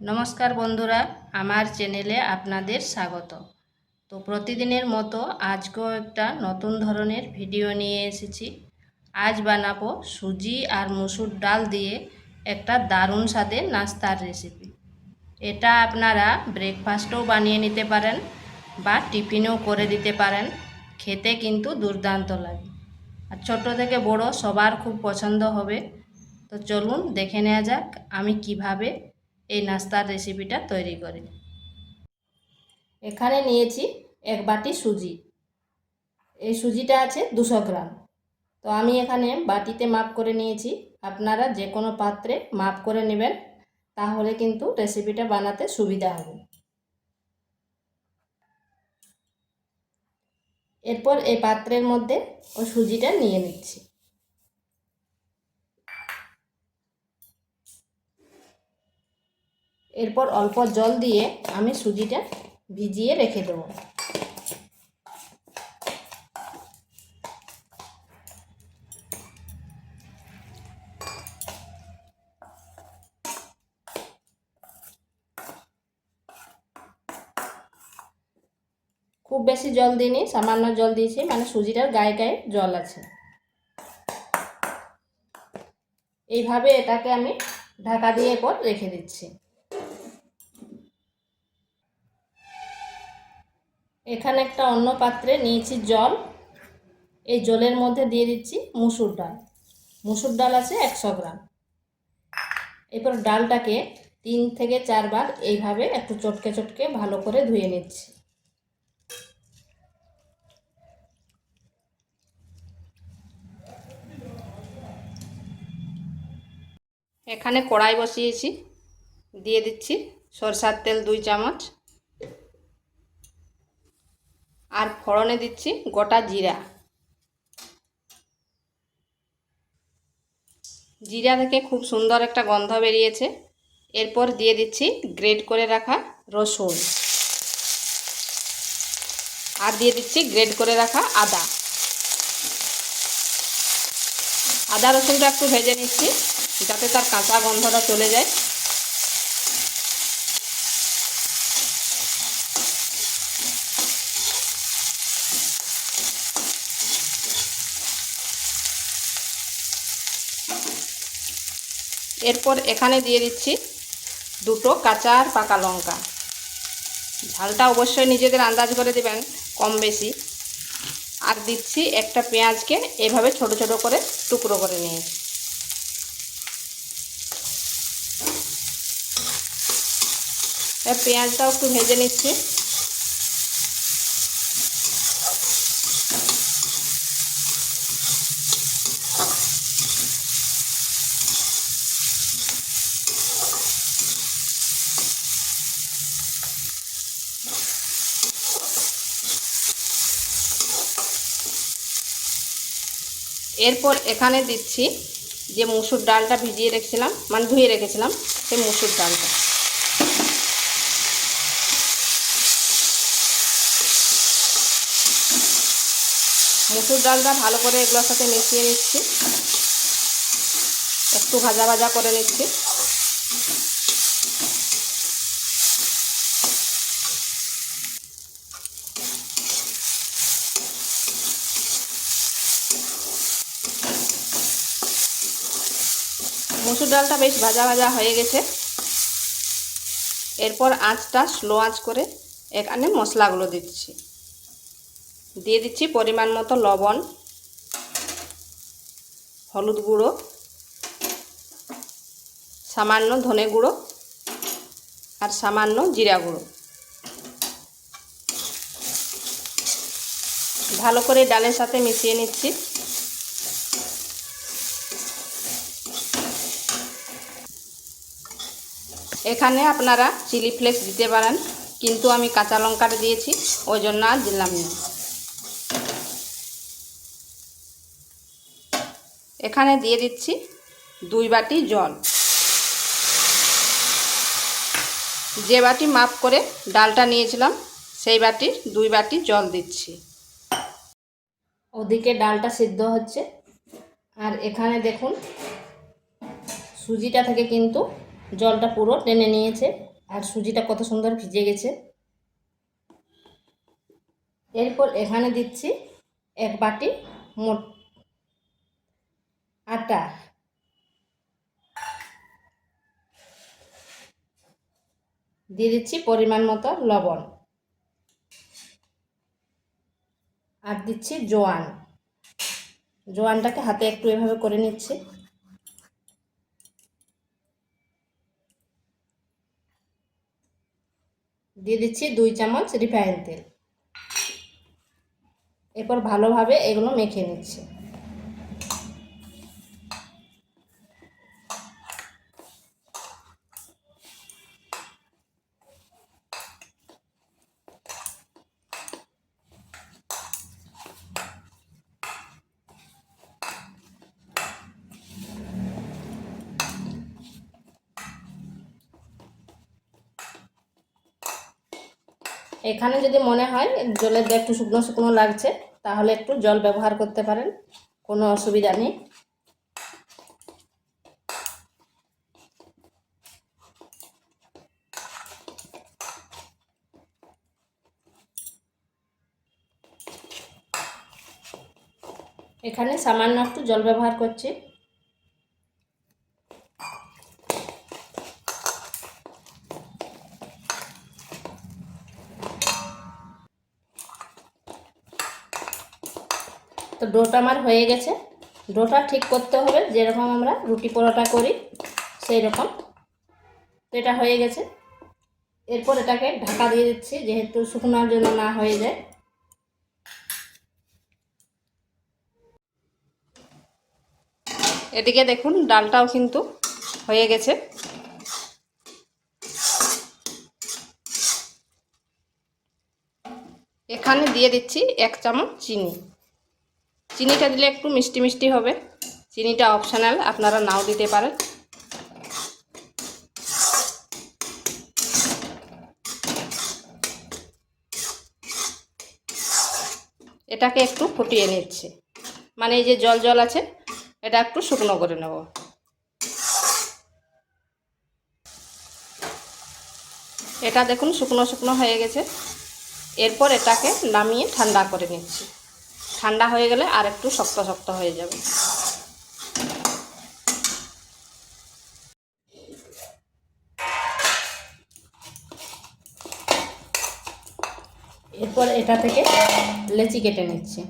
নমস্কার বন্ধুরা, আমার চ্যানেলে আপনাদের স্বাগত। তো প্রতিদিনের মতো আজকেও একটা নতুন ধরনের ভিডিও নিয়ে এসেছি। আজ বানাবো সুজি আর মুসুর ডাল দিয়ে একটা দারুণ স্বাদের নাস্তার রেসিপি এটা আপনারা ব্রেকফাস্টেও বানিয়ে নিতে পারেন বা টিফিনেও করে দিতে পারেন। খেতে কিন্তু দুর্দান্ত লাগে। আর ছোট থেকে বড় সবার খুব পছন্দ হবে। তো চলুন দেখে নেওয়া যাক আমি কীভাবে এই নাস্তার রেসিপিটা তৈরি করি এখানে নিয়েছি এক বাটি সুজি। এই সুজিটা আছে দুশো গ্রাম। তো আমি এখানে বাটিতে মাপ করে নিয়েছি। আপনারা যে কোনো পাত্রে মাপ করে নেবেন, তাহলে কিন্তু রেসিপিটা বানাতে সুবিধা হবে। এরপর এই পাত্রের মধ্যে ওই সুজিটা নিয়ে নিচ্ছি। এরপর অল্প জল দিয়ে আমি সুজিটা ভিজিয়ে রেখে দেবো। খুব বেশি জল দিইনি, সামান্য জল দিয়েছি মানে সুজিটার গায়ে গায়ে জল আছে। এইভাবে এটাকে আমি ঢাকা দিয়ে এরপর রেখে দিচ্ছি। এখানে একটা অন্য পাত্রে নিয়েছি জল। এই জলের মধ্যে দিয়ে দিচ্ছি মুসুর ডাল। মুসুর ডাল আছে একশো গ্রাম। এরপর ডালটাকে তিন থেকে চারবার এইভাবে একটু চটকে চটকে ভালো করে ধুয়ে নিচ্ছি। এখানে কড়াই বসিয়েছি। দিয়ে দিচ্ছি সরষার তেল দুই চামচ আর ফোড়নে দিচ্ছি গোটা জিরা। জিরা থেকে খুব সুন্দর একটা গন্ধ বেরিয়েছে। এরপর দিয়ে দিচ্ছি গ্রেড করে রাখা রসুন। আর দিয়ে দিচ্ছি গ্রেড করে রাখা আদা। আদা রসুনটা একটু ভেজে নিচ্ছি, যাতে তার কাঁচা গন্ধটা চলে যায়। এরপর এখানে দিয়ে দিচ্ছি দুটো কাঁচা আর পাকা লঙ্কা। ঝালটা অবশ্যই নিজেদের আন্দাজ করে দেবেন, কম বেশি। আর দিচ্ছি একটা পেঁয়াজকে এভাবে ছোট ছোট করে টুকরো করে নিয়েছি পেঁয়াজটাও একটু ভেজে নিচ্ছি। এরপর এখানে দিচ্ছি যে মুসুর ডালটা ভিজিয়ে রেখেছিলাম মানে ধুয়ে রেখেছিলাম, সেই মুসুর ডালটা। মুসুর ডালটা ভালো করে এগুলোর সাথে মিশিয়ে নিচ্ছি। একটু ভাজা ভাজা করে নিচ্ছি। মুসুর ডালটা বেশ ভাজা ভাজা হয়ে গেছে। এরপর আঁচটা স্লো আঁচ করে এখানে মশলাগুলো দিচ্ছি। দিয়ে দিচ্ছি পরিমাণ মতো লবণ, হলুদ গুঁড়ো, সামান্য ধনে গুঁড়ো আর সামান্য জিরা গুঁড়ো। ভালো করে ডালের সাথে মিশিয়ে নিচ্ছি। এখানে আপনারা চিলি ফ্লেক্স দিতে পারেন, কিন্তু আমি কাঁচা লঙ্কাটা দিয়েছি, ওই জন্য আর দিলাম না। এখানে দিয়ে দিচ্ছি দুই বাটি জল। যে বাটি মাপ করে ডালটা নিয়েছিলাম, সেই বাটির দুই বাটি জল দিচ্ছি। ওদিকে ডালটা সিদ্ধ হচ্ছে। আর এখানে দেখুন, সুজিটা থেকে কিন্তু জলটা পুরো টেনে নিয়েছে, আর সুজিটা কত সুন্দর ভিজে গেছে। এরপর এখানে দিচ্ছি এক বাটি মোট আটা। দিয়ে দিচ্ছি পরিমাণ মতো লবণ। আর দিচ্ছি জোয়ান। জোয়ানটাকে হাতে একটু এভাবে করে নিচ্ছি। দিয়ে দিচ্ছি দুই চামচ রিফাইন তেল। এরপর ভালোভাবে এগুলো মেখে নিচ্ছি। এখানে যদি মনে হয় জলের একটু শুকনো শুকনো লাগছে, তাহলে একটু জল ব্যবহার করতে পারেন, কোনো অসুবিধা নেই। এখানে সামান্য একটু জল ব্যবহার করছি। তো ডোটা আমার হয়ে গেছে। ডোটা ঠিক করতে হবে, যেরকম আমরা রুটি পরোটা করি সেই রকম তো এটা হয়ে গেছে। এরপর এটাকে ঢাকা দিয়ে দিচ্ছি, যেহেতু শুকনোর জন্য না হয়ে যায়। এদিকে দেখুন, ডালটাও কিন্তু হয়ে গেছে। এখানে দিয়ে দিচ্ছি এক চামচ চিনি। চিনিটা দিলে একটু মিষ্টি মিষ্টি হবে। চিনিটা অপশনাল আপনারা নাও দিতে পারেন। এটাকে একটু ফুটিয়ে নিচ্ছি। মানে এই যে জল জল আছে, এটা একটু শুকনো করে নেব। এটা দেখুন শুকনো শুকনো হয়ে গেছে। এরপর এটাকে নামিয়ে ঠান্ডা করে নিচ্ছি। ঠান্ডা হয়ে গেলে আর একটু শক্ত শক্ত হয়ে যাবে। এরপর এটা থেকে লেচি কেটে নিচ্ছি।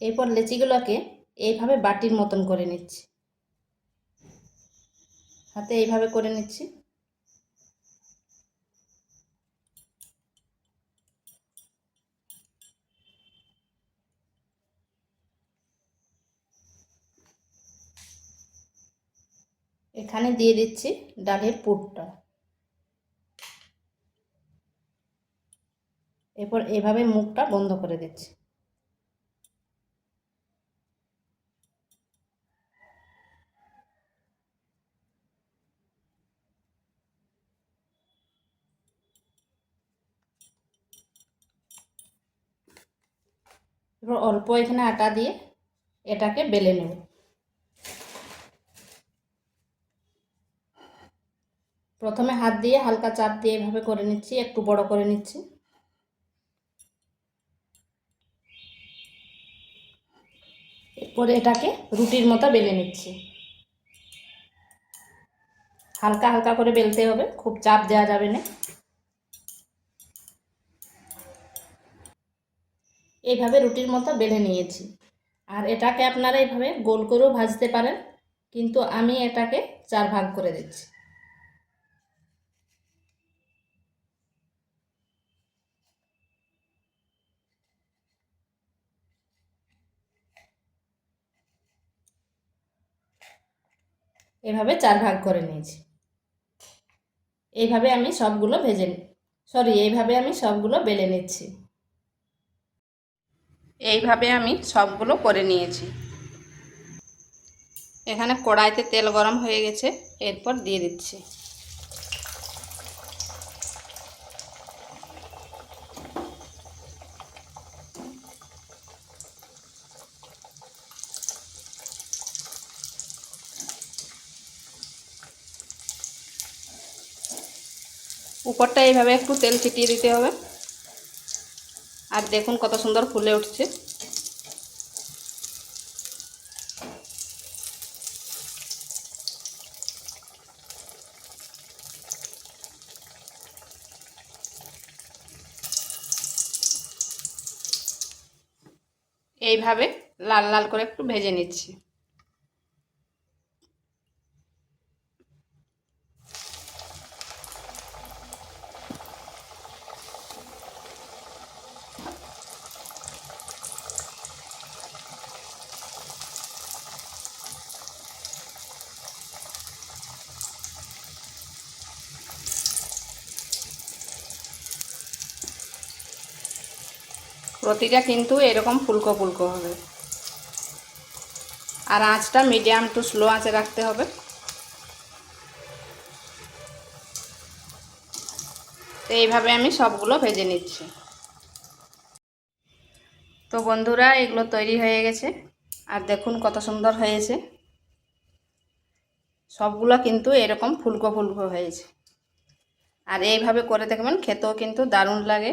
এরপর লেচিগুলোকে এইভাবে বাটির মতন করে নিচ্ছি। হাতে এইভাবে করে নিচ্ছি। এখানে দিয়ে দিচ্ছি ডালের পুরটা। এরপর এভাবে মুখটা বন্ধ করে দিচ্ছি। এবার অল্প এখানে আটা দিয়ে এটাকে বেলে নেব। প্রথমে হাত দিয়ে হালকা চাপ দিয়ে এভাবে করে নিচ্ছি, একটু বড় করে নিচ্ছি। এরপরে এটাকে রুটির মতো বেলে নিচ্ছি। হালকা হালকা করে বেলতে হবে, খুব চাপ দেওয়া যাবে না। এইভাবে রুটির মতো বেলে নিয়েছি। আর এটাকে আপনারা এইভাবে গোল করেও ভাজতে পারেন, কিন্তু আমি এটাকে চার ভাগ করে দিচ্ছি। এভাবে চার ভাগ করে নিয়েছি। এইভাবে আমি সবগুলো ভেজে সরি, এইভাবে আমি সবগুলো বেলে নিচ্ছি। এইভাবে আমি সবগুলো করে নিয়েছি। এখানে কড়াইতে তেল গরম হয়ে গেছে, এরপর দিয়ে দিচ্ছি। উপরটা এইভাবে একটু তেল ছিটিয়ে দিতে হবে। আর দেখুন কত সুন্দর ফুলে উঠছে। এইভাবে লাল লাল করে একটু ভেজে নিচ্ছি। প্রতিটা কিন্তু এরকম ফুলকো ফুলকো হবে। আর আঁচটা মিডিয়াম টু স্লো আঁচে রাখতে হবে। তো এইভাবে আমি সবগুলো ভেজে নিচ্ছি। তো বন্ধুরা, এগুলো তৈরি হয়ে গেছে। আর দেখুন কত সুন্দর হয়েছে। সবগুলো কিন্তু এরকম ফুলকো ফুলকো হয়েছে। আর এইভাবে করে দেখবেন খেতেও কিন্তু দারুণ লাগে।